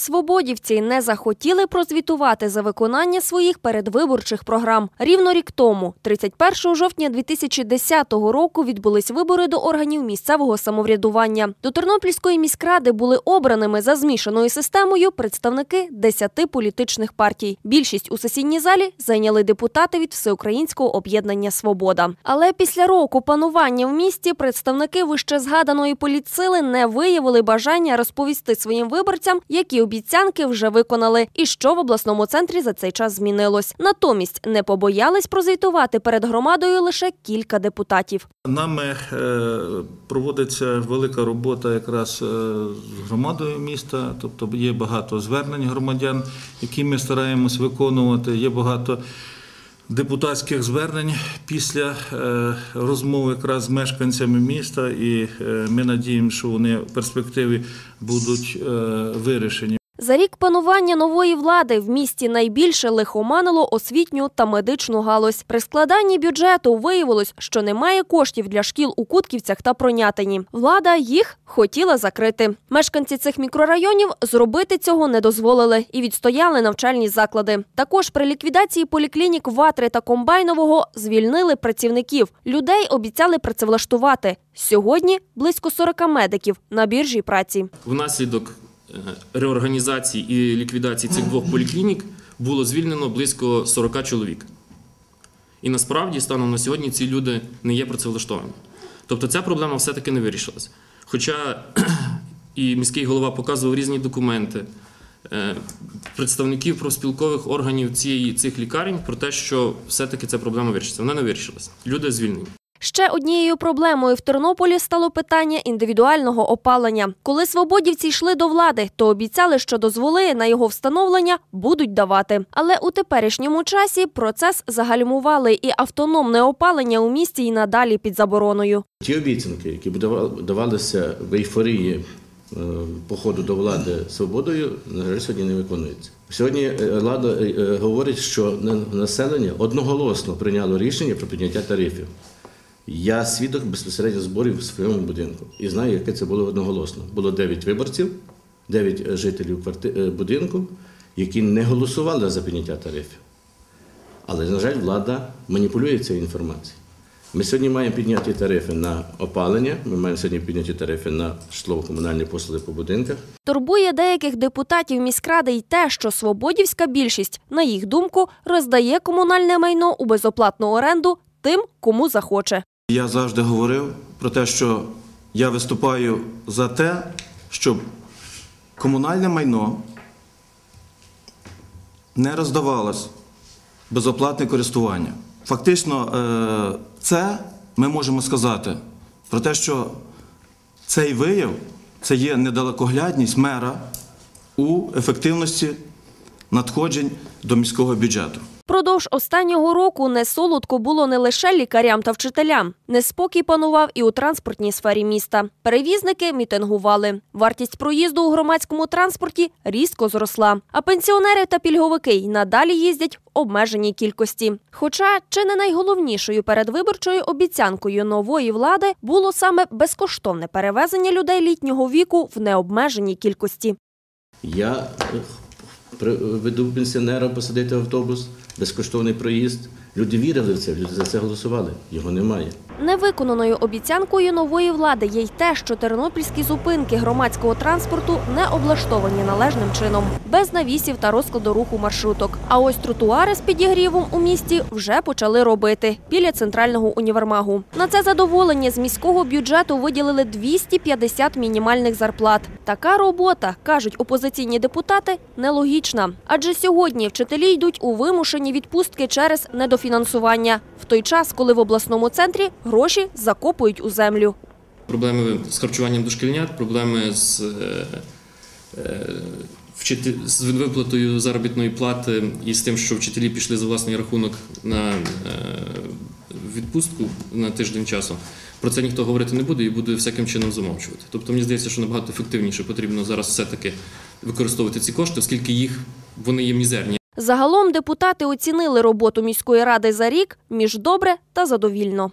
Свободівці не захотіли прозвітувати за виконання своїх передвиборчих програм. Рівно рік тому, 31 жовтня 2010 року, відбулись вибори до органів місцевого самоврядування. До Тернопільської міськради були обраними за змішаною системою представники 10 політичних партій. Більшість у сесійній залі зайняли депутати від Всеукраїнського об'єднання Свобода. Але після року панування в місті представники вище згаданої політсили не виявили бажання розповісти своїм виборцям, які обіцянки вже виконали, і що в обласному центрі за цей час змінилось. Натомість не побоялись прозвітувати перед громадою лише кілька депутатів. Нами е, проводиться велика робота якраз е, з громадою міста, тобто є багато звернень громадян, які ми стараємось виконувати. Є багато депутатських звернень після е, розмови якраз з мешканцями міста, і ми надіємося, що вони в перспективі будуть вирішені. За рік панування нової влади в місті найбільше лихоманило освітню та медичну галузь. При складанні бюджету виявилось, що немає коштів для шкіл у Кутківцях та Пронятині. Влада їх хотіла закрити. Мешканці цих мікрорайонів зробити цього не дозволили і відстояли навчальні заклади. Також при ліквідації поліклінік Ватри та Комбайнового звільнили працівників. Людей обіцяли працевлаштувати. Сьогодні близько 40 медиків на біржі праці. Внаслідок реорганізації і ліквідації цих двох поліклінік було звільнено близько 40 чоловік. І насправді, станом на сьогодні, ці люди не є працевлаштовані. Тобто ця проблема все-таки не вирішилась. Хоча і міський голова показував різні документи е, представників профспілкових органів цієї, цих лікарень про те, що все-таки ця проблема вирішиться. Вона не вирішилась. Люди звільнені. Ще однією проблемою в Тернополі стало питання індивідуального опалення. Коли свободівці йшли до влади, то обіцяли, що дозволи на його встановлення будуть давати. Але у теперішньому часі процес загальмували, і автономне опалення у місті й надалі під забороною. Ті обіцянки, які давалися в ейфорії е, походу до влади свободою, на жаль, сьогодні не виконуються. Сьогодні е, влада е, говорить, що населення одноголосно прийняло рішення про підняття тарифів. Я свідок безпосередньо зборів в своєму будинку і знаю, яке це було одноголосно. Було 9 виборців, 9 жителів е, будинку, які не голосували за підняття тарифів. Але, на жаль, влада маніпулює цією інформацією. Ми сьогодні маємо підняті тарифи на опалення, ми маємо сьогодні підняті тарифи на житлово-комунальні послуги по будинках. Турбує деяких депутатів міськради й те, що свободівська більшість, на їх думку, роздає комунальне майно у безоплатну оренду тим, кому захоче. Я завжди говорив про те, що я виступаю за те, щоб комунальне майно не роздавалось безоплатне користування. Фактично, е, це ми можемо сказати про те, що цей вияв це є недалекоглядність мера у ефективності надходжень до міського бюджету. Продовж останнього року не солодко було не лише лікарям та вчителям. Неспокій панував і у транспортній сфері міста. Перевізники мітингували. Вартість проїзду у громадському транспорті різко зросла. А пенсіонери та пільговики й надалі їздять в обмеженій кількості. Хоча чи не найголовнішою передвиборчою обіцянкою нової влади було саме безкоштовне перевезення людей літнього віку в необмеженій кількості. Я е, веду пенсіонера посадити автобус, безкоштовний проїзд. Люди вірили в це, люди за це голосували. Його немає. Невиконаною обіцянкою нової влади є й те, що тернопільські зупинки громадського транспорту не облаштовані належним чином, без навісів та розкладу руху маршруток. А ось тротуари з підігрівом у місті вже почали робити біля центрального універмагу. На це задоволення з міського бюджету виділили 250 мінімальних зарплат. Така робота, кажуть опозиційні депутати, нелогічна. Адже сьогодні вчителі йдуть у вимушені відпустки через недофінансування, в той час, коли в обласному центрі гроші закопують у землю. Проблеми з харчуванням дошкільнят, проблеми з, е, е, з виплатою заробітної плати і з тим, що вчителі пішли за власний рахунок на е, відпустку на тиждень часу. Про це ніхто говорити не буде і буде всяким чином замовчувати. Тобто мені здається, що набагато ефективніше потрібно зараз все-таки використовувати ці кошти, оскільки їх вони є мізерні. Загалом депутати оцінили роботу міської ради за рік між добре та задовільно.